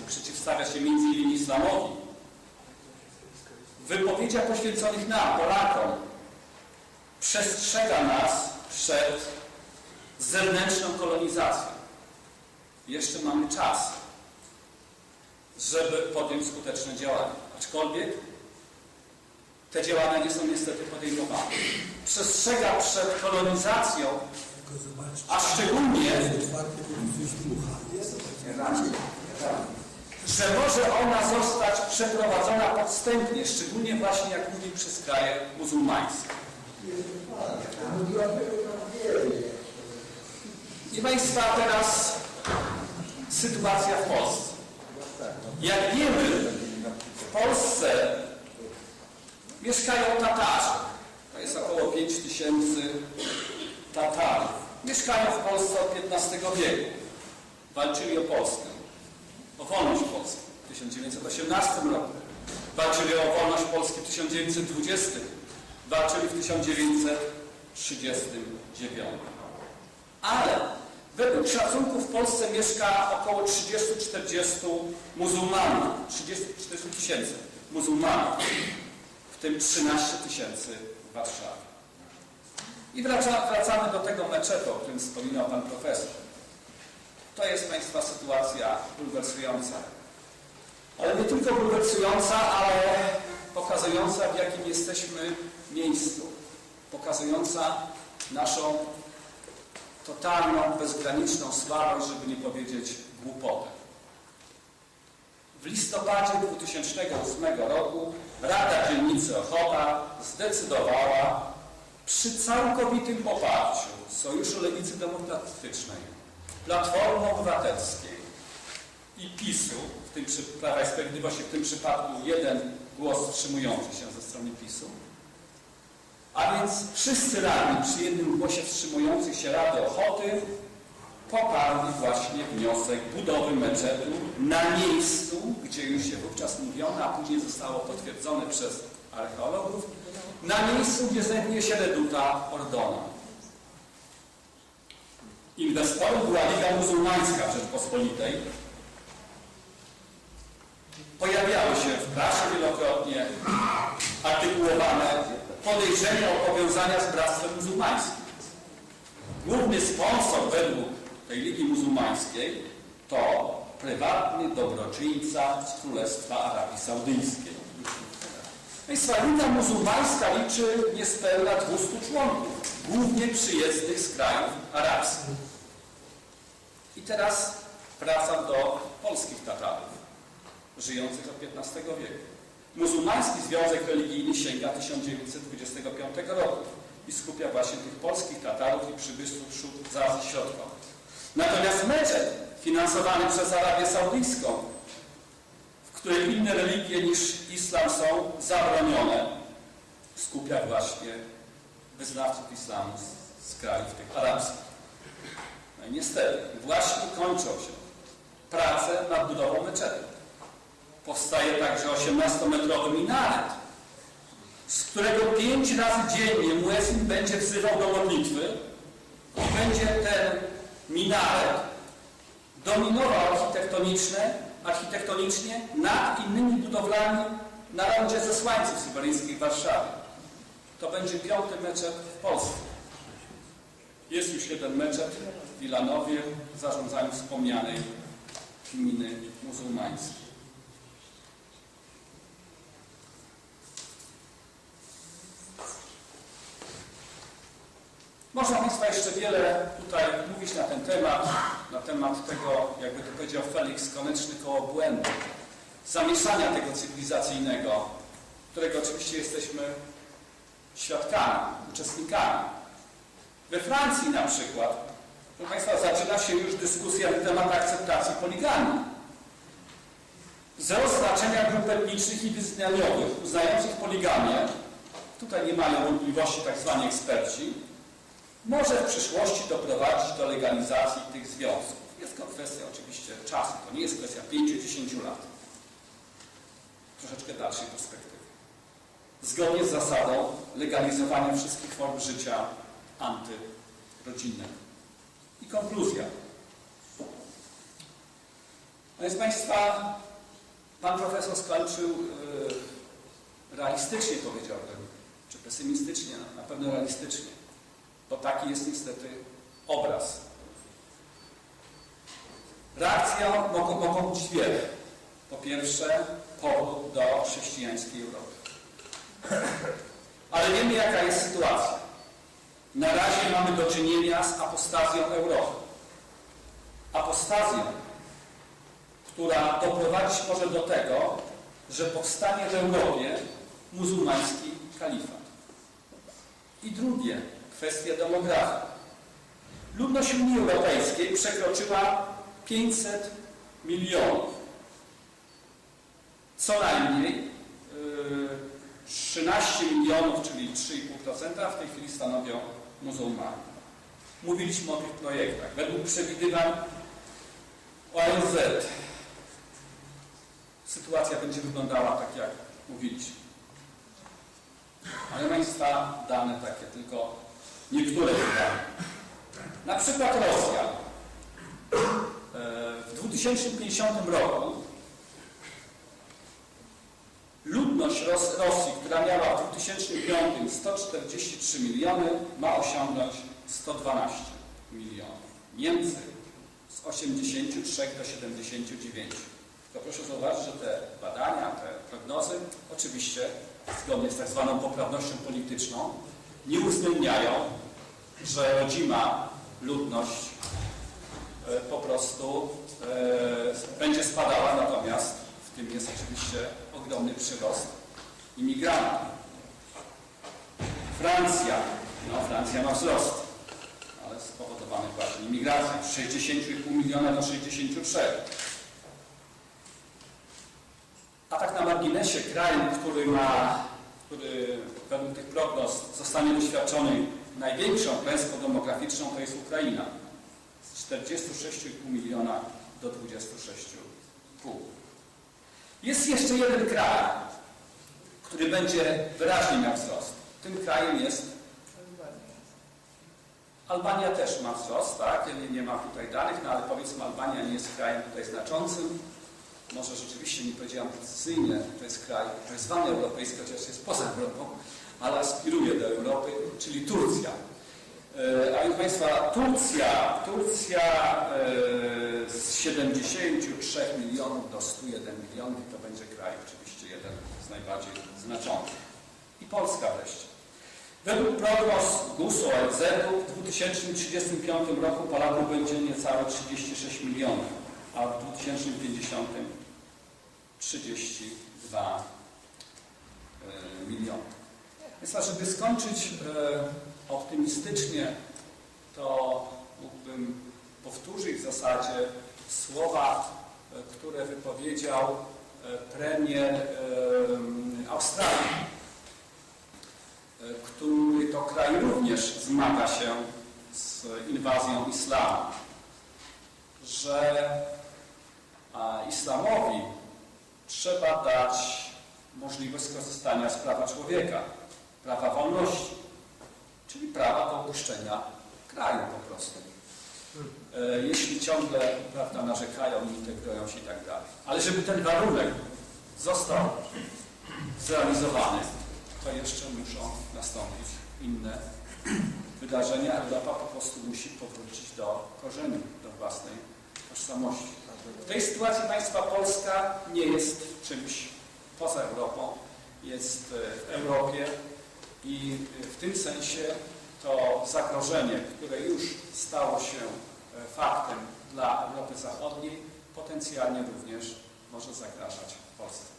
i przeciwstawia się m.in. islamowi, w wypowiedziach poświęconych nam, Polakom, przestrzega nas przed zewnętrzną kolonizacją. Jeszcze mamy czas, żeby podjąć skuteczne działania. Aczkolwiek te działania nie są niestety podejmowane. Przestrzega przed kolonizacją, a szczególnie, dmucha. Że może ona zostać przeprowadzona podstępnie, szczególnie właśnie jak mówi przez kraje muzułmańskie. I Państwa, teraz sytuacja w Polsce. Jak wiemy, w Polsce mieszkają Tatarzy. To jest około 5 tysięcy Tatarów. Mieszkają w Polsce od XV wieku. Walczyli o Polskę, o wolność w 1918 roku. Walczyli o wolność Polski w 1920. Walczyli w 1939. Ale według szacunków w Polsce mieszka około 30-40 muzułmanów, 30-40 tysięcy muzułmanów, w tym 13 tysięcy w Warszawie. I wraca, wracamy do tego meczetu, o którym wspominał Pan Profesor. To jest Państwa sytuacja bulwersująca. Ale nie tylko bulwersująca, ale pokazująca, w jakim jesteśmy miejscu. Pokazująca naszą totalną, bezgraniczną słabość, żeby nie powiedzieć głupotę. W listopadzie 2008 roku Rada Dzielnicy Ochota zdecydowała przy całkowitym poparciu Sojuszu Lewicy Demokratycznej, Platformy Obywatelskiej i PiSu, w tym przy Prawa i Sprawiedliwości, w tym przypadku jeden głos wstrzymujący się ze strony PiSu, a więc wszyscy radni przy jednym głosie wstrzymujących się Rady Ochoty poparli właśnie wniosek budowy meczetu na miejscu, gdzie już się wówczas mówiono, a później zostało potwierdzone przez archeologów, na miejscu, gdzie znajduje się reduta Ordona. Inwestorem była Liga Muzułmańska Rzeczpospolitej. Pojawiały się w prasie wielokrotnie artykułowane podejrzenia o powiązania z Bractwem Muzułmańskim. Główny sponsor według tej Ligi Muzułmańskiej to prywatny dobroczyńca z Królestwa Arabii Saudyjskiej. Państwa, Liga Muzułmańska liczy niespełna 200 członków, głównie przyjezdnych z krajów arabskich. I teraz wracam do polskich Tatarów, żyjących od XV wieku. Muzułmański Związek Religijny sięga 1925 roku i skupia właśnie tych polskich Tatarów i przybysłów z Azji Środkowej. Natomiast meczet finansowany przez Arabię Saudyjską, w której inne religie niż islam są zabronione, skupia właśnie wyznawców islamu z, z krajów tych arabskich. No i niestety, właśnie kończą się prace nad budową meczetu. Powstaje także 18-metrowy minaret, z którego pięć razy dziennie muezzin będzie wzywał do modlitwy i będzie ten minaret dominował architektoniczne, architektonicznie nad innymi budowlami na rondzie zesłańców syberyjskich w Warszawie. To będzie piąty meczet w Polsce. Jest już jeden meczet w Wilanowie w zarządzaniu wspomnianej gminy muzułmańskiej. Można Państwa jeszcze wiele tutaj mówić na ten temat, na temat tego, jakby to powiedział Felix Koneczny, koło błędu, zamieszania tego cywilizacyjnego, którego oczywiście jesteśmy świadkami, uczestnikami. We Francji na przykład, proszę Państwa, zaczyna się już dyskusja na temat akceptacji poligamii. Wzrost znaczenia grup etnicznych i wyznaniowych uznających poligamię, tutaj nie mają wątpliwości tak zwani eksperci, może w przyszłości doprowadzić do legalizacji tych związków. Jest to kwestia oczywiście czasu, to nie jest kwestia 5-10 lat. Troszeczkę dalszej perspektywy. Zgodnie z zasadą legalizowania wszystkich form życia antyrodzinnego. I konkluzja. Więc Państwa, Pan Profesor skończył yy, realistycznie powiedziałbym, czy pesymistycznie, na pewno realistycznie, bo taki jest niestety obraz. Reakcja mogą, mogą być wiele. Po pierwsze, powrót do chrześcijańskiej Europy. Ale wiemy, jaka jest sytuacja. Na razie mamy do czynienia z apostazją Europy. Apostazją, która doprowadzić może do tego, że powstanie w Europie muzułmański kalifat. I drugie, kwestia demografii. Ludność Unii Europejskiej przekroczyła 500 milionów. Co najmniej yy, 13 milionów, czyli 3,5% w tej chwili stanowią muzułmanie. Mówiliśmy o tych projektach. Według przewidywań ONZ sytuacja będzie wyglądała tak, jak mówiliśmy. Ale Państwa dane takie, tylko niektóre dane. Na przykład Rosja. E, W 2050 roku ludność Ros Rosji, która miała w 2005 143 miliony, ma osiągnąć 112 milionów. Niemcy z 83 do 79. To proszę zauważyć, że te badania, te prognozy, oczywiście zgodnie z tak zwaną poprawnością polityczną, nie uwzględniają, że rodzima ludność e, po prostu e, będzie spadała, natomiast w tym jest oczywiście ogromny przyrost imigrantów. Francja, no Francja ma wzrost, ale spowodowany właśnie imigracją z 60,5 miliona do 63. A tak na marginesie kraju, który ma, który według tych prognoz zostanie doświadczony największą klęską demograficzną, to jest Ukraina. Z 46,5 miliona do 26,5. Jest jeszcze jeden kraj, który będzie wyraźnie miał wzrost. Tym krajem jest Albania też ma wzrost, tak? Nie, nie mam tutaj danych, no ale powiedzmy Albania nie jest krajem tutaj znaczącym. Może rzeczywiście nie powiedziałam precyzyjnie, to jest kraj tak zwany europejski, chociaż jest poza Europą, ale aspiruje do Europy, czyli Turcja. E, A więc Państwa, Turcja, Turcja e, z 73 milionów do 101 milionów to będzie kraj oczywiście jeden z najbardziej znaczących. I Polska wreszcie. Według prognoz GUS-u ONZ-u w 2035 roku Polaków będzie niecałe 36 milionów, a w 2050 32 e, miliony. Więc żeby skończyć e, optymistycznie, to mógłbym powtórzyć w zasadzie słowa, e, które wypowiedział premier Australii, który to kraj również zmaga się z inwazją islamu, że islamowi trzeba dać możliwość skorzystania z prawa człowieka, prawa wolności, czyli prawa do opuszczenia kraju po prostu. E, Jeśli ciągle prawda, narzekają, integrują się i tak dalej. Ale żeby ten warunek został zrealizowany, to jeszcze muszą nastąpić inne wydarzenia. Europa po prostu musi powrócić do korzeni, do własnej tożsamości. W tej sytuacji państwa Polska nie jest czymś poza Europą, jest e, w Europie i w tym sensie to zagrożenie, które już stało się e, faktem dla Europy Zachodniej, potencjalnie również może zagrażać Polsce.